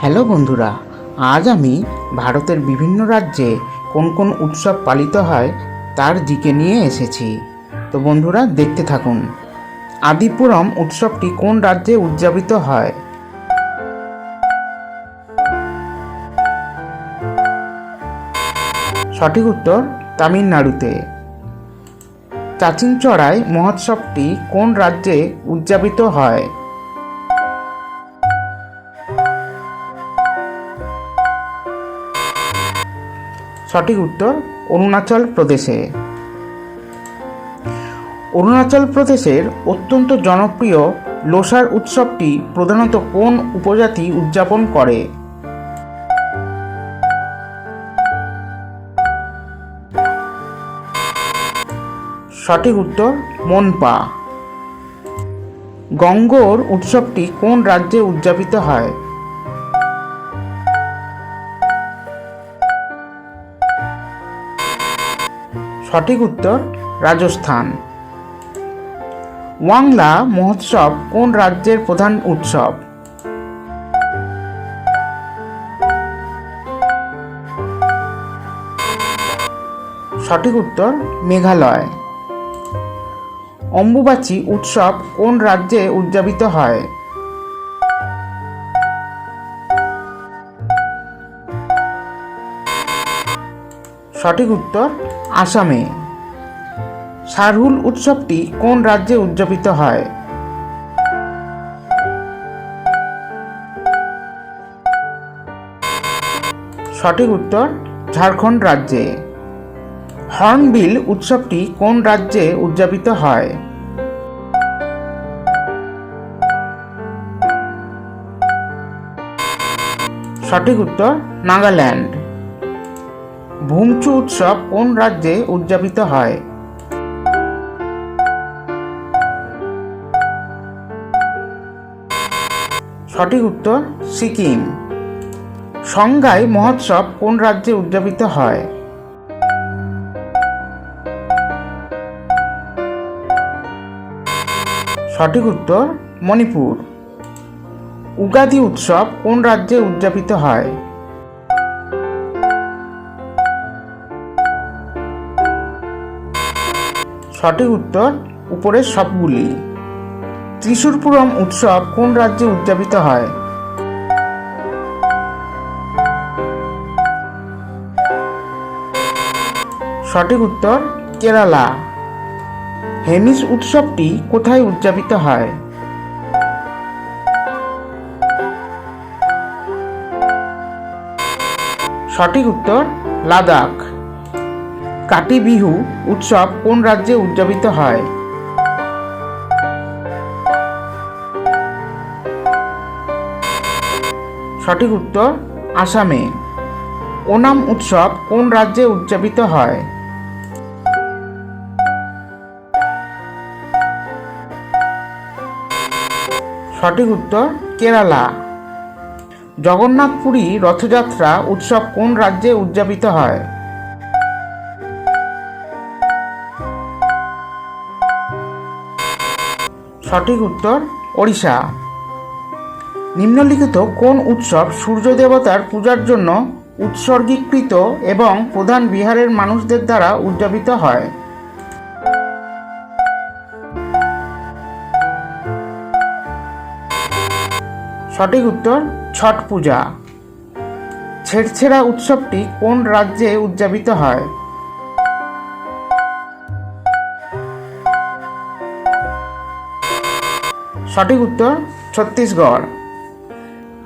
Hello বন্ধুরা, আজ আমি ভারতের বিভিন্ন রাজ্যে কোন কোন উৎসব পালিত হয় তার দিকে নিয়ে এসেছি। তো বন্ধুরা, দেখতে থাকুন। আদিপুরম উৎসবটি কোন রাজ্যে উদযাপিত হয়? সঠিক উত্তর, তামিলনাড়ুতে। চাচিংচড়াই মহোৎসবটি কোন রাজ্যে উদযাপিত হয়? সঠিক উত্তর অরুণাচল প্রদেশে। অরুণাচল প্রদেশের অত্যন্ত জনপ্রিয় লোসার উৎসবটি প্রধানত কোন উপজাতি উদযাপন করে? সঠিক উত্তর, মনপা। গঙ্গোর উৎসবটি কোন রাজ্যে উদযাপিত হয়? সঠিক উত্তর রাজস্থান। ওয়াংলা মহোৎসব কোন রাজ্যের প্রধান উৎসব? সঠিক উত্তর মেঘালয়। অম্বুবাচী উৎসব কোন রাজ্যে উদযাপিত হয়? সঠিক উত্তর আসামে। সারহুল উৎসবটি কোন রাজ্যে উদযাপিত হয়? সঠিক উত্তর, ঝাড়খণ্ড রাজ্যে। হর্নবিল উৎসবটি কোন রাজ্যে উদযাপিত হয়? সঠিক উত্তর, নাগাল্যান্ড। ভুমচু উৎসব কোন রাজ্যে উদযাপিত হয়? সঠিক উত্তর, সিকিম। সংজ্ঞায় মহোৎসব কোন রাজ্যে উদযাপিত হয়? সঠিক উত্তর, মণিপুর। উগাদি উৎসব কোন রাজ্যে উদযাপিত হয়? সঠিক উত্তর উপরের সবগুলি। ত্রিশূরপুরম উৎসব কোন রাজ্যে উদযাপিত হয়? সঠিক উত্তর কেরালা। হেমিস উৎসবটি কোথায় উদযাপিত হয়? সঠিক উত্তর লাদাখ। কাটি বিহু উৎসব কোন রাজ্যে উদযাপিত হয়? সঠিক উত্তর, আসামে। ওনাম উৎসব কোন রাজ্যে উদযাপিত হয়? সঠিক উত্তর, কেরালা। জগন্নাথপুরী রথযাত্রা উৎসব কোন রাজ্যে উদযাপিত হয়? সঠিক উত্তর ওড়িশা। নিম্নলিখিত কোন উৎসব সূর্য দেবতার পূজার জন্য উৎসর্গীকৃত এবং প্রধান বিহারের মানুষদের দ্বারা উদযাপিত হয়? সঠিক উত্তর, ছট পূজা। ছেড়ছেড়া উৎসবটি কোন রাজ্যে উদযাপিত হয়? সঠিক উত্তর ছত্তিশগড়।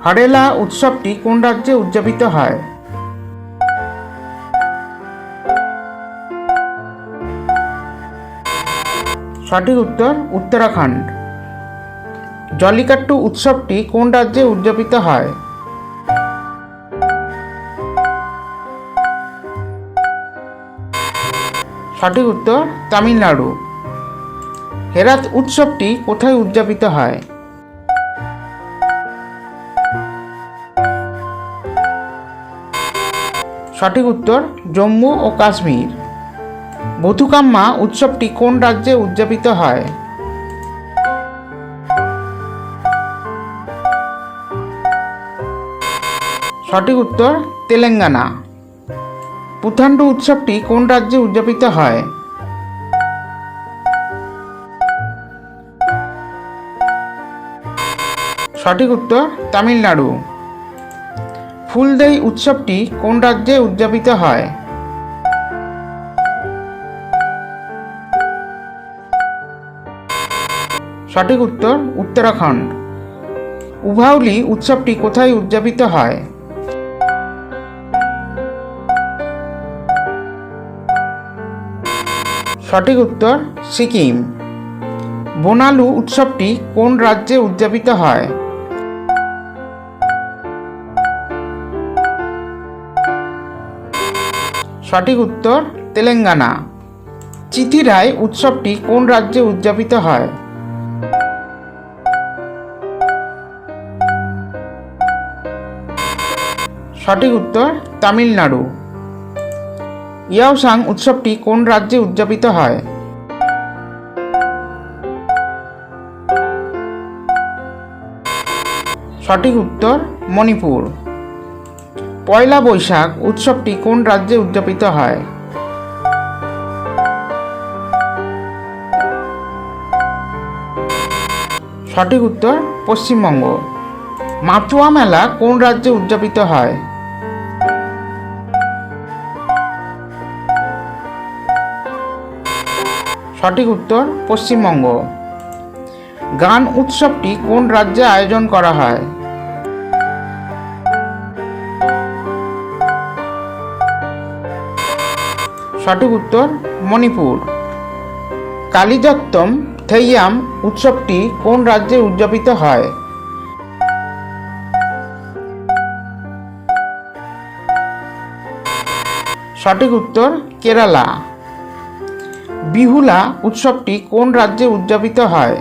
হরেলা উৎসবটি কোন রাজ্যে উদযাপিত হয়? সঠিক উত্তর উত্তরাখণ্ড। জলিকাট্টু উৎসবটি কোন রাজ্যে উদযাপিত হয়? সঠিক উত্তর তামিলনাড়ু। হেরাত উৎসবটি কোথায় উদযাপিত হয়? সঠিক উত্তর, জম্মু ও কাশ্মীর। বথুকাম্মা উৎসবটি কোন রাজ্যে উদযাপিত হয়? সঠিক উত্তর, তেলেঙ্গানা। পুথান্ডু উৎসবটি কোন রাজ্যে উদযাপিত হয়? সঠিক উত্তর তামিলনাড়ু। ফুলদেই উৎসবটি কোন রাজ্যে উদযাপিত হয়? সঠিক উত্তর উত্তরাখণ্ড। উভাউলি উৎসবটি কোথায় উদযাপিত হয়? সঠিক উত্তর সিকিম। বোনালু উৎসবটি কোন রাজ্যে উদযাপিত হয়? সঠিক উত্তর তেলেঙ্গানা। চিথিরাই উৎসবটি কোন রাজ্যে উদযাপিত হয়? সঠিক উত্তর তামিলনাড়ু। ইয়াওসাং উৎসবটি কোন রাজ্যে উদযাপিত হয়? সঠিক উত্তর মণিপুর। পয়লা বৈশাখ উৎসবটি কোন রাজ্যে উদযাপিত হয়? সঠিক উত্তর, পশ্চিমবঙ্গ। মাতুয়া মেলা কোন রাজ্যে উদযাপিত হয়? সঠিক উত্তর, পশ্চিমবঙ্গ। গান উৎসবটি কোন রাজ্যে আয়োজন করা হয়? সঠিক উত্তর মণিপুর। কালিযত্তম থেইয়াম উৎসবটি কোন রাজ্যে উদযাপিত হয়? সঠিক উত্তর কেরালা। বিহুলা উৎসবটি কোন রাজ্যে উদযাপিত হয়?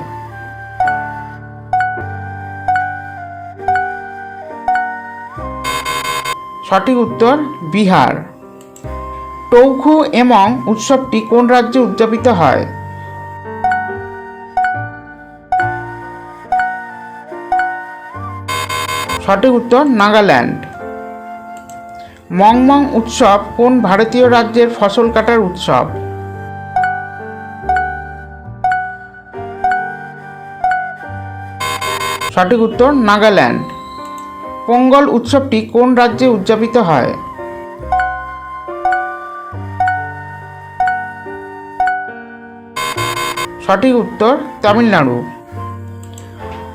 সঠিক উত্তর বিহার। টৌখু এবং উৎসবটি কোন রাজ্যে উদযাপিত হয়? সঠিক উত্তর, নাগাল্যান্ড। মংমং উৎসব কোন ভারতীয় রাজ্যের ফসল কাটার উৎসব? সঠিক উত্তর, নাগাল্যান্ড। পোঙ্গল উৎসবটি কোন রাজ্যে উদযাপিত হয়? সঠিক উত্তর তামিলনাড়ু।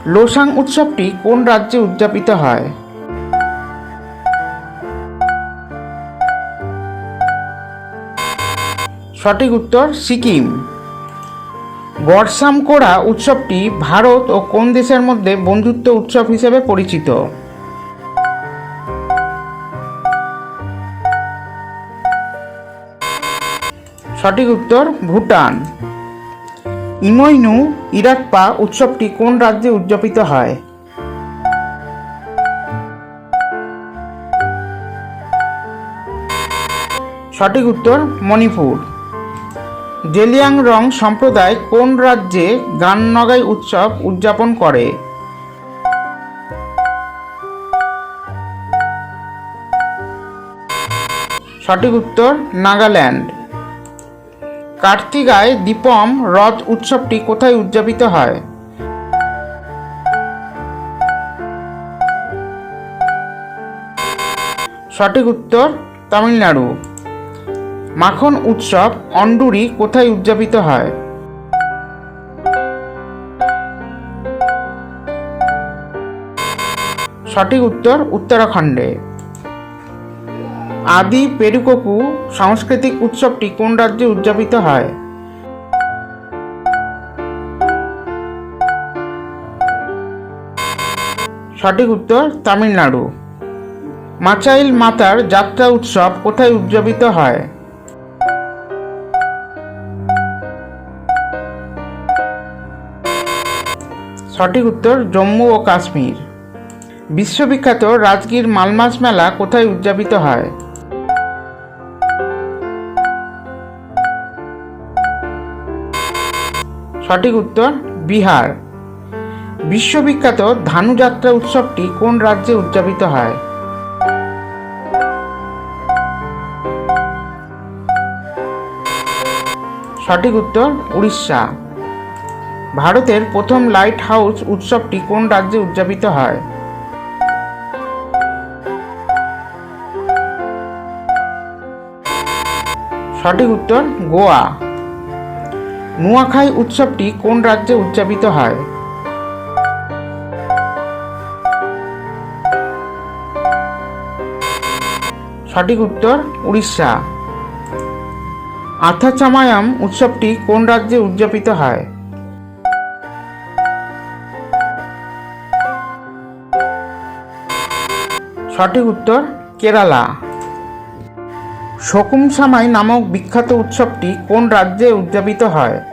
লোসাং উৎসবটি কোন রাজ্যে উদযাপিত হয়? সঠিক উত্তর, সিকিম। গড়সামকোড়া উৎসবটি ভারত ও কোন দেশের মধ্যে বন্ধুত্ব উৎসব হিসেবে পরিচিত? সঠিক উত্তর, ভুটান। ইমইনু ইরাকপা উৎসবটি কোন রাজ্যে উদযাপিত হয়? সঠিক উত্তর মণিপুর। জেলিয়াং রং সম্প্রদায় কোন রাজ্যে গান নগাই উৎসব উদযাপন করে? সঠিক উত্তর নাগাল্যান্ড। কার্তিকায় দীপম রথ উৎসবটি কোথায় উদযাপিত হয়? সঠিক উত্তর, তামিলনাড়ু। মাখন উৎসব অন্ডুরি কোথায় উদযাপিত হয়? সঠিক উত্তর, উত্তরাখণ্ডে। আদি পেরুককু সাংস্কৃতিক উৎসবটি কোন রাজ্যে উদযাপিত হয়? সঠিক উত্তর, তামিলনাড়ু। মাচাইল মাতার যাত্রা উৎসব কোথায় উদযাপিত হয়? সঠিক উত্তর, জম্মু ও কাশ্মীর। বিশ্ববিখ্যাত রাজগীর মালমাস মেলা কোথায় উদযাপিত হয়? সঠিক উত্তর, বিহার। বিশ্ববিখ্যাত ধানুযাত্রা উৎসবটি কোন রাজ্যে উদযাপিত হয়? সঠিক উত্তর, উড়িষ্যা। ভারতের প্রথম লাইট হাউস উৎসবটি কোন রাজ্যে উদযাপিত হয়? সঠিক উত্তর, গোয়া। নুয়াখাই উৎসবটি কোন রাজ্যে উদযাপিত হয়? সঠিক উত্তর, উড়িষ্যা। আথাচামায়াম উৎসবটি কোন রাজ্যে উদযাপিত হয়? সঠিক উত্তর, কেরালা। শকুমসামাই নামক বিখ্যাত উৎসবটি কোন রাজ্যে উদযাপিত হয়?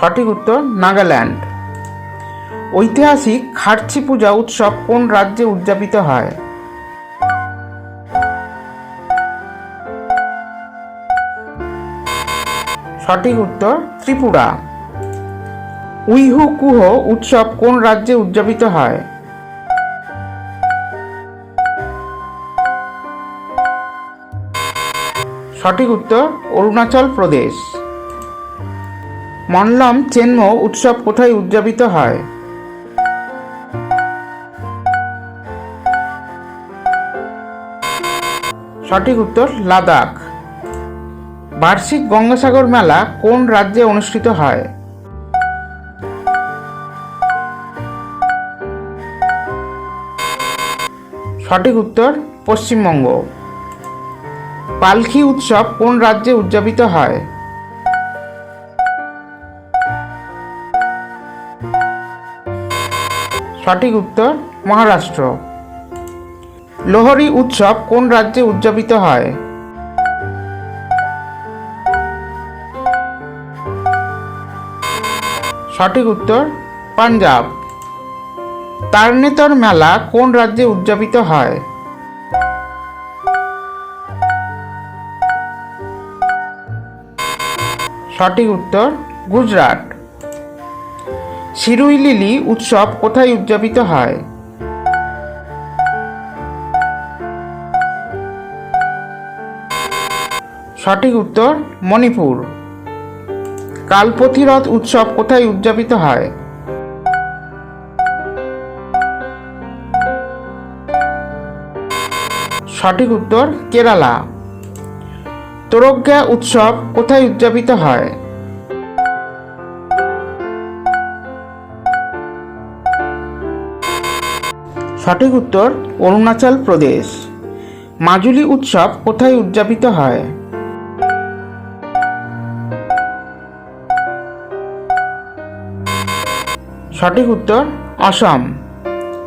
সঠিক উত্তর, নাগাল্যান্ড। ঐতিহাসিক খার্চি পূজা উৎসব কোন রাজ্যে উদযাপিত হয়? সঠিক উত্তর, ত্রিপুরা। উইহু কুহ উৎসব কোন রাজ্যে উদযাপিত হয়? সঠিক উত্তর, অরুণাচল প্রদেশ। মনলম চেনমো উৎসব কোথায় উদযাপিত হয়? সঠিক উত্তর, লাদাখ। বার্ষিক গঙ্গাসাগর মেলা কোন রাজ্যে অনুষ্ঠিত হয়? সঠিক উত্তর, পশ্চিমবঙ্গ। পালখি উৎসব কোন রাজ্যে উদযাপিত হয়? সঠিক উত্তর, মহারাষ্ট্র। লোহরি উৎসব কোন রাজ্যে উদযাপিত হয়? সঠিক উত্তর, পাঞ্জাব। তারনেতর মেলা কোন রাজ্যে উদযাপিত হয়? সঠিক উত্তর, গুজরাট। শিরুই লিলি উৎসব কোথায় উদযাপিত হয়? সঠিক উত্তর, মণিপুর। কালপথিরথ উৎসব কোথায় উদযাপিত হয়? সঠিক উত্তর, কেরালা। তোরজ্ঞা উৎসব কোথায় উদযাপিত হয়? সঠিক উত্তর অরুণাচল প্রদেশ। মাজুলি উৎসব কোথায় উদযাপিত হয়? সঠিক উত্তর অসম।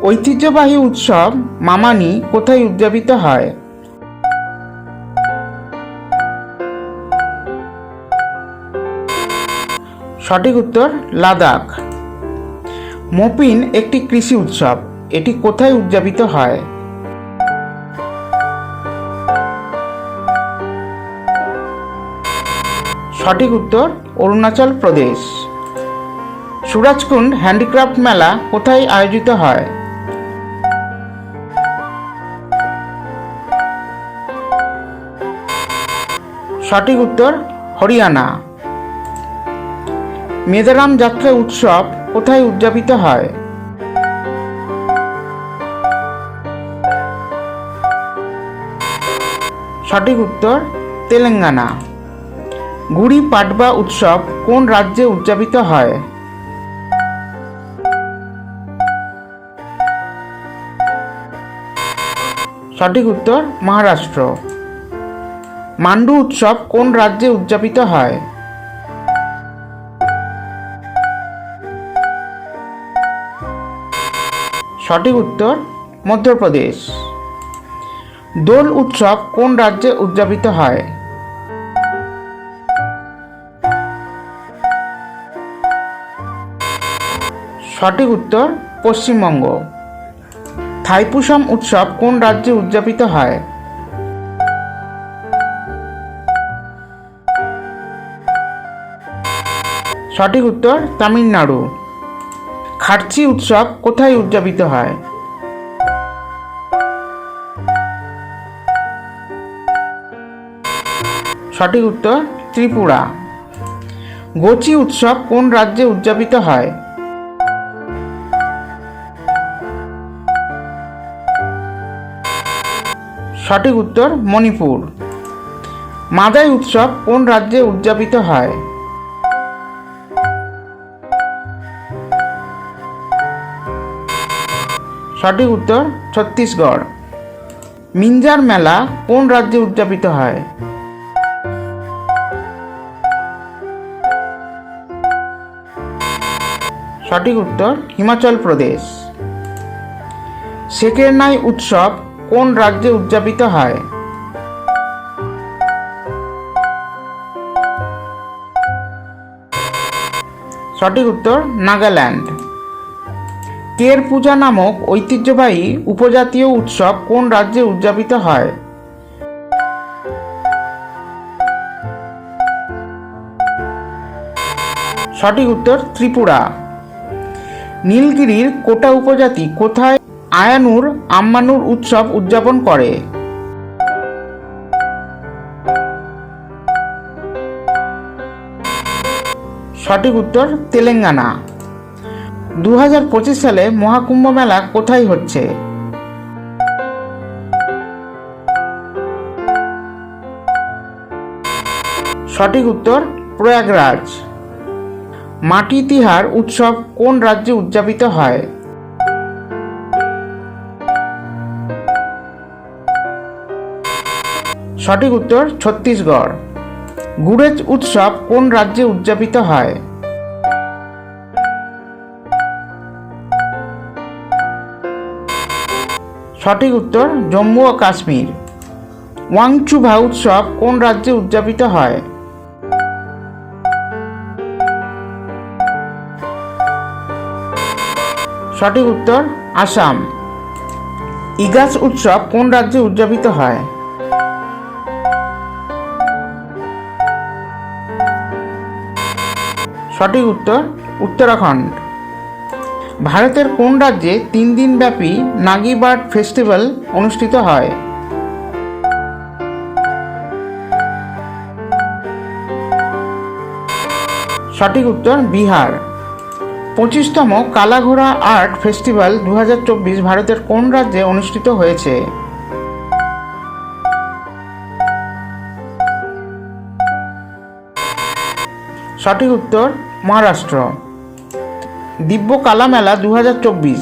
ঐতিহ্যবাহী উৎসব মামানি কোথায় উদযাপিত হয়? সঠিক উত্তর লাদাখ। মোপিন একটি কৃষি উৎসব। এটি কোথায় উদযাপিত হয়? সঠিক উত্তর, অরুণাচল প্রদেশ। সুরাজকুণ্ড হ্যান্ডিক্রাফট মেলা কোথায় আয়োজিত হয়? সঠিক উত্তর, হরিয়ানা। মেদারাম যাত্রা উৎসব কোথায় উদযাপিত হয়? সঠিক উত্তর, তেলেঙ্গানা। গুড়ি পাটবা উৎসব কোন রাজ্যে উদযাপিত হয়? সঠিক উত্তর, মহারাষ্ট্র। মান্ডু উৎসব কোন রাজ্যে উদযাপিত হয়? সঠিক উত্তর, মধ্যপ্রদেশ। দোল উৎসব কোন রাজ্যে উদযাপিত হয়? সঠিক উত্তর, পশ্চিমবঙ্গ। থাইপুসম উৎসব কোন রাজ্যে উদযাপিত হয়? সঠিক উত্তর, তামিলনাড়ু। খার্চি উৎসব কোথায় উদযাপিত হয়? সঠিক উত্তর ত্রিপুরা। গোচি উৎসব কোন রাজ্যে উদযাপিত হয়? সঠিক উত্তর মণিপুর। মাদাই উৎসব কোন রাজ্যে উদযাপিত হয়? সঠিক উত্তর ছত্তিশগড়। মিঞ্জার মেলা কোন রাজ্যে উদযাপিত হয়? সঠিক উত্তর হিমাচল প্রদেশ। সেকেরনাই উৎসব কোন রাজ্যে উদযাপিত হয়? সঠিক উত্তর নাগাল্যান্ড। কের পূজা নামক ঐতিহ্যবাহী উপজাতীয় উৎসব কোন রাজ্যে উদযাপিত হয়? সঠিক উত্তর ত্রিপুরা। নীলগিরির কোটা উপজাতি কোথায়? আয়ানুর আম্মানুর উৎসব উদযাপন করে। সঠিক উত্তর, তেলেঙ্গানা। দু পঁচিশ সালে মহাকুম্ভ মেলা কোথায় হচ্ছে? সঠিক উত্তর, প্রয়াগরাজ। মাটি তিহার উৎসব কোন রাজ্যে উদযাপিত হয়? সঠিক উত্তর, ছত্তিশগড়। গুড়েজ উৎসব কোন রাজ্যে উদযাপিত হয়? সঠিক উত্তর, জম্মু ও কাশ্মীর। ওয়াংচুভা উৎসব কোন রাজ্যে উদযাপিত হয়? সঠিক উত্তর, আসাম। ইগাস উৎসব কোন রাজ্যে উদযাপিত হয়? সঠিক উত্তর, উত্তরাখণ্ড। ভারতের কোন রাজ্যে তিন দিন ব্যাপী নাগি বার্ড ফেস্টিভ্যাল অনুষ্ঠিত হয়? সঠিক উত্তর, বিহার। পঁচিশতম কালাঘোড়া আর্ট ফেস্টিভ্যাল দু হাজার চব্বিশ ভারতের কোন রাজ্যে অনুষ্ঠিত হয়েছে? সঠিক উত্তর, মহারাষ্ট্র। দিব্য কালা মেলা দু হাজার চব্বিশ।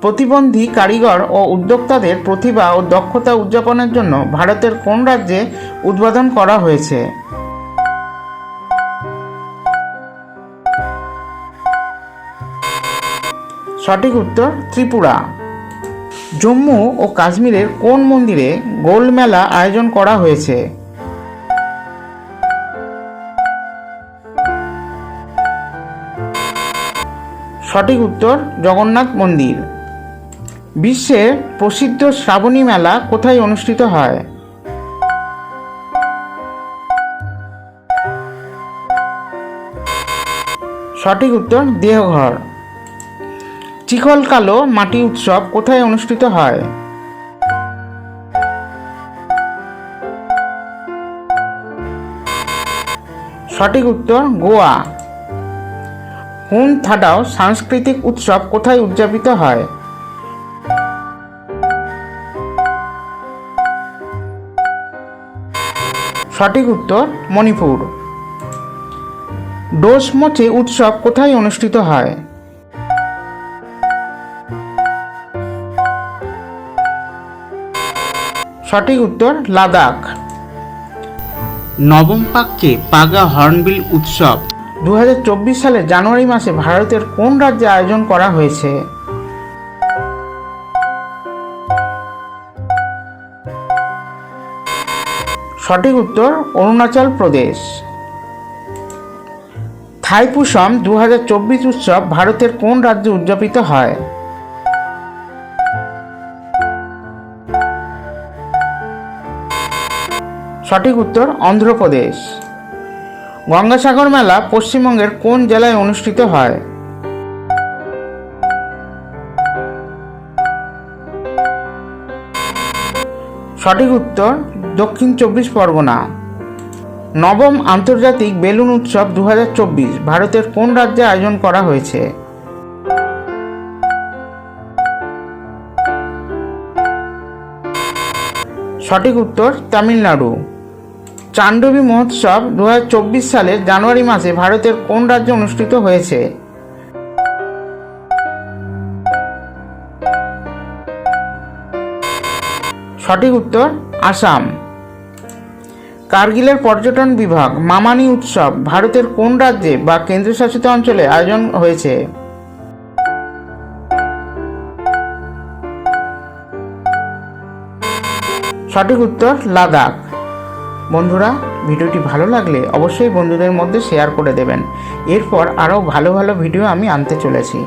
প্রতিবন্ধী কারিগর ও উদ্যোক্তাদের প্রতিভা ও দক্ষতা উদযাপনের জন্য ভারতের কোন রাজ্যে উদ্বোধন করা হয়েছে? সঠিক উত্তর ত্রিপুরা। জম্মু ও কাশ্মীরের কোন মন্দিরে গোল মেলা আয়োজন করা হয়েছে? সঠিক উত্তর জগন্নাথ মন্দির। বিশ্বের প্রসিদ্ধ শ্রাবণী মেলা কোথায় অনুষ্ঠিত হয়? সঠিক উত্তর দেহঘর চিখল কালো মাটি উৎসব কোথায় অনুষ্ঠিত হয়? সঠিক উত্তর, গোয়া। হুন থাডাও সাংস্কৃতিক উৎসব কোথায় উদযাপিত হয়? সঠিক উত্তর, মণিপুর। ডোসমোচে উৎসব কোথায় অনুষ্ঠিত হয়? সঠিক উত্তর লাদাখ। নবম পাককে পাগা হর্নবিল উৎসব। দু সালে জানুয়ারি মাসে ভারতের কোন রাজ্যে আয়োজন করা হয়েছে? সঠিক উত্তর অরুণাচল প্রদেশ। থাইপুসম দুই হাজার চব্বিশ উৎসব ভারতের কোন রাজ্যে উদযাপিত হয়? সঠিক উত্তর অন্ধ্রপ্রদেশ। গঙ্গাসাগর মেলা পশ্চিমবঙ্গের কোন জেলায় অনুষ্ঠিত হয়? সঠিক উত্তর দক্ষিণ চব্বিশ পরগনা। নবম আন্তর্জাতিক বেলুন উৎসব দু হাজার চব্বিশ, ভারতের কোন রাজ্যে আয়োজন করা হয়েছে? সঠিক উত্তর তামিলনাড়ু। চান্ডবী মহোৎসব দু হাজার চব্বিশ সালের জানুয়ারি মাসে ভারতের কোন রাজ্যে অনুষ্ঠিত হয়েছে? সঠিক উত্তর, আসাম। কার্গিলের পর্যটন বিভাগ, মামানি উৎসব, ভারতের কোন রাজ্যে বা কেন্দ্রশাসিত অঞ্চলে আয়োজন হয়েছে? সঠিক উত্তর, লাদাখ। বন্ধুরা, ভিডিওটি ভালো লাগলে অবশ্যই বন্ধুদের মধ্যে শেয়ার করে দেবেন। এরপর আরও ভালো ভালো ভিডিও আমি আনতে চলেছি।